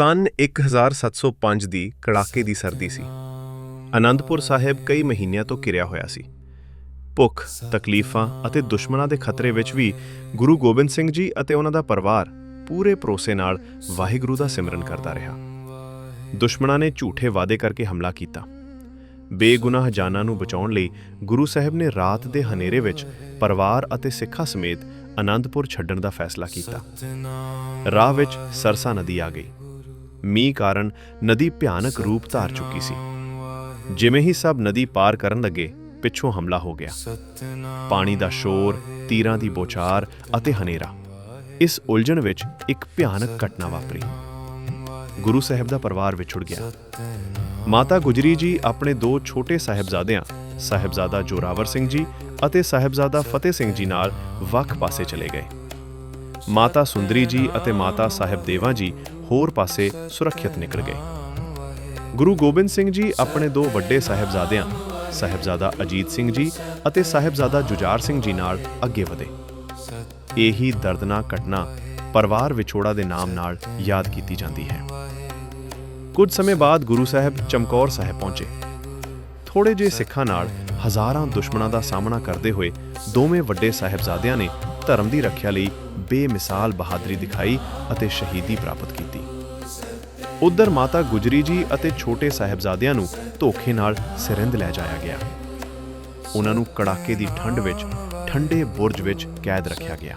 ਸਨ 1705 ਦੀ ਕੜਾਕੇ ਦੀ ਸਰਦੀ ਸੀ। ਅਨੰਦਪੁਰ ਸਾਹਿਬ ਕਈ ਮਹੀਨਿਆਂ ਤੋਂ ਘਿਰਿਆ ਹੋਇਆ ਸੀ। ਭੁੱਖ, ਤਕਲੀਫਾਂ ਅਤੇ ਦੁਸ਼ਮਣਾਂ ਦੇ ਖਤਰੇ ਵਿੱਚ ਵੀ ਗੁਰੂ ਗੋਬਿੰਦ ਸਿੰਘ ਜੀ ਅਤੇ ਉਹਨਾਂ ਦਾ ਪਰਿਵਾਰ ਪੂਰੇ ਭਰੋਸੇ ਨਾਲ ਵਾਹਿਗੁਰੂ ਦਾ ਸਿਮਰਨ ਕਰਦਾ ਰਿਹਾ। ਦੁਸ਼ਮਣਾਂ ਨੇ ਝੂਠੇ ਵਾਅਦੇ ਕਰਕੇ ਹਮਲਾ ਕੀਤਾ। ਬੇਗੁਨਾਹ ਜਾਨਾਂ ਨੂੰ ਬਚਾਉਣ ਲਈ ਗੁਰੂ ਸਾਹਿਬ ਨੇ ਰਾਤ ਦੇ ਹਨੇਰੇ ਵਿੱਚ ਪਰਿਵਾਰ ਅਤੇ ਸਿੱਖਾਂ ਸਮੇਤ ਅਨੰਦਪੁਰ ਛੱਡਣ ਦਾ ਫੈਸਲਾ ਕੀਤਾ। ਰਾਹ ਵਿੱਚ ਸਰਸਾ ਨਦੀ ਆ ਗਈ। ਮੀਂਹ ਕਾਰਨ ਨਦੀ ਭਿਆਨਕ ਰੂਪ ਧਾਰ ਚੁੱਕੀ ਸੀ। ਜਿਵੇਂ ਹੀ ਸਭ ਨਦੀ ਪਾਰ ਕਰਨ ਲੱਗੇ, ਪਿੱਛੋਂ ਹਮਲਾ ਹੋ ਗਿਆ। ਪਾਣੀ ਦਾ ਸ਼ੋਰ, ਤੀਰਾਂ ਦੀ ਬੋਚਾਰ ਅਤੇ ਹਨੇਰਾ। ਇਸ ਉਲਝਣ ਵਿੱਚ ਇੱਕ ਭਿਆਨਕ ਘਟਨਾ ਵਾਪਰੀ। ਗੁਰੂ ਸਾਹਿਬ ਦਾ ਪਰਿਵਾਰ ਵਿਛੜ ਗਿਆ। ਮਾਤਾ ਗੁਜਰੀ ਜੀ ਆਪਣੇ ਦੋ ਛੋਟੇ ਸਾਹਿਬਜ਼ਾਦਿਆਂ, ਸਾਹਿਬਜ਼ਾਦਾ ਜੋਰਾਵਰ ਸਿੰਘ ਜੀ ਅਤੇ ਸਾਹਿਬਜ਼ਾਦਾ ਫਤਿਹ ਸਿੰਘ ਜੀ ਨਾਲ ਵੱਖ ਪਾਸੇ ਚਲੇ ਗਏ। ਮਾਤਾ ਸੁੰਦਰੀ ਜੀ ਅਤੇ ਮਾਤਾ ਸਾਹਿਬ ਦੇਵਾ ਜੀ ਹੋਰ ਪਾਸੇ ਸੁਰੱਖਿਅਤ ਨਿਕਲ ਗਏ। ਗੁਰੂ ਗੋਬਿੰਦ ਸਿੰਘ ਜੀ ਆਪਣੇ ਦੋ ਵੱਡੇ ਸਾਹਿਬਜ਼ਾਦਿਆਂ, ਸਾਹਿਬਜ਼ਾਦਾ ਅਜੀਤ ਸਿੰਘ ਜੀ ਅਤੇ ਸਾਹਿਬਜ਼ਾਦਾ ਜੁਝਾਰ ਸਿੰਘ ਜੀ ਨਾਲ ਅੱਗੇ ਵਧੇ। ਇਹੀ ਦਰਦਨਾਕ ਘਟਨਾ ਪਰਿਵਾਰ ਵਿਛੋੜਾ ਦੇ ਨਾਮ ਨਾਲ ਯਾਦ ਕੀਤੀ ਜਾਂਦੀ ਹੈ। ਕੁਝ ਸਮੇਂ ਬਾਅਦ ਗੁਰੂ ਸਾਹਿਬ ਚਮਕੌਰ ਸਾਹਿਬ ਪਹੁੰਚੇ। ਥੋੜੇ ਜਿਹੇ ਸਿੱਖਾਂ ਨਾਲ ਹਜ਼ਾਰਾਂ ਦੁਸ਼ਮਣਾਂ ਦਾ ਸਾਹਮਣਾ ਕਰਦੇ ਹੋਏ ਦੋਵੇਂ ਵੱਡੇ ਸਾਹਿਬਜ਼ਾਦਿਆਂ ਨੇ ਧਰਮ ਦੀ ਰੱਖਿਆ ਲਈ ਬੇਮਿਸਾਲ ਬਹਾਦਰੀ ਦਿਖਾਈ ਅਤੇ ਸ਼ਹੀਦੀ ਪ੍ਰਾਪਤ ਕੀਤੀ। ਉਧਰ ਮਾਤਾ ਗੁਜਰੀ ਜੀ ਅਤੇ ਛੋਟੇ ਸਾਹਿਬਜ਼ਾਦਿਆਂ ਨੂੰ ਧੋਖੇ ਨਾਲ ਸਿਰਿੰਦ ਲੈ ਜਾਇਆ ਗਿਆ। ਉਹਨਾਂ ਨੂੰ ਕੜਾਕੇ ਦੀ ਠੰਡ ਵਿੱਚ, ਠੰਡੇ ਬੁਰਜ ਵਿੱਚ ਕੈਦ ਰੱਖਿਆ ਗਿਆ।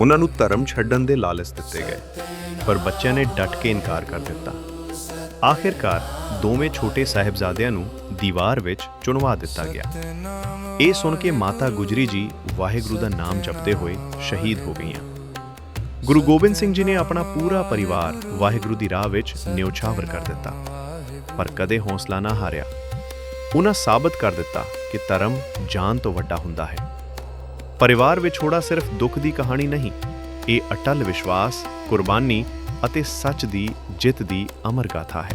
ਉਹਨਾਂ ਨੂੰ ਧਰਮ ਛੱਡਣ ਦੇ ਲਾਲਚ ਦਿੱਤੇ ਗਏ, ਪਰ ਬੱਚਿਆਂ ਨੇ ਡਟ ਕੇ ਇਨਕਾਰ ਕਰ ਦਿੱਤਾ। ਆਖਿਰਕਾਰ ਦੋਵੇਂ ਛੋਟੇ ਸਾਹਿਬਜ਼ਾਦਿਆਂ ਨੂੰ ਦੀਵਾਰ ਵਿੱਚ ਚੁਣਵਾ ਦਿੱਤਾ ਗਿਆ। ਇਹ ਸੁਣ ਕੇ ਮਾਤਾ ਗੁਜਰੀ ਜੀ ਵਾਹਿਗੁਰੂ ਦਾ ਨਾਮ ਜਪਦੇ ਹੋਏ ਸ਼ਹੀਦ ਹੋ ਗਈਆਂ। ਗੁਰੂ ਗੋਬਿੰਦ ਸਿੰਘ ਜੀ ਨੇ ਆਪਣਾ ਪੂਰਾ ਪਰਿਵਾਰ ਵਾਹਿਗੁਰੂ ਦੀ ਰਾਹ ਵਿੱਚ ਨਿਉਛਾਵਰ ਕਰ ਦਿੱਤਾ। ਪਰ ਕਦੇ ਹੌਸਲਾ ਨਾ ਹਾਰਿਆ। ਉਹਨਾਂ ਸਾਬਤ ਕਰ ਦਿੱਤਾ ਕਿ ਧਰਮ ਜਾਨ ਤੋਂ ਵੱਡਾ ਹੁੰਦਾ ਹੈ। ਪਰਿਵਾਰ ਵਿਛੋੜਾ ਸਿਰਫ ਦੁੱਖ ਦੀ ਕਹਾਣੀ ਨਹੀਂ, ਇਹ ਅਟਲ ਵਿਸ਼ਵਾਸ, ਕੁਰਬਾਨੀ ਅਤੇ ਸੱਚ ਦੀ ਜਿੱਤ ਦੀ ਅਮਰ ਗਾਥਾ ਹੈ।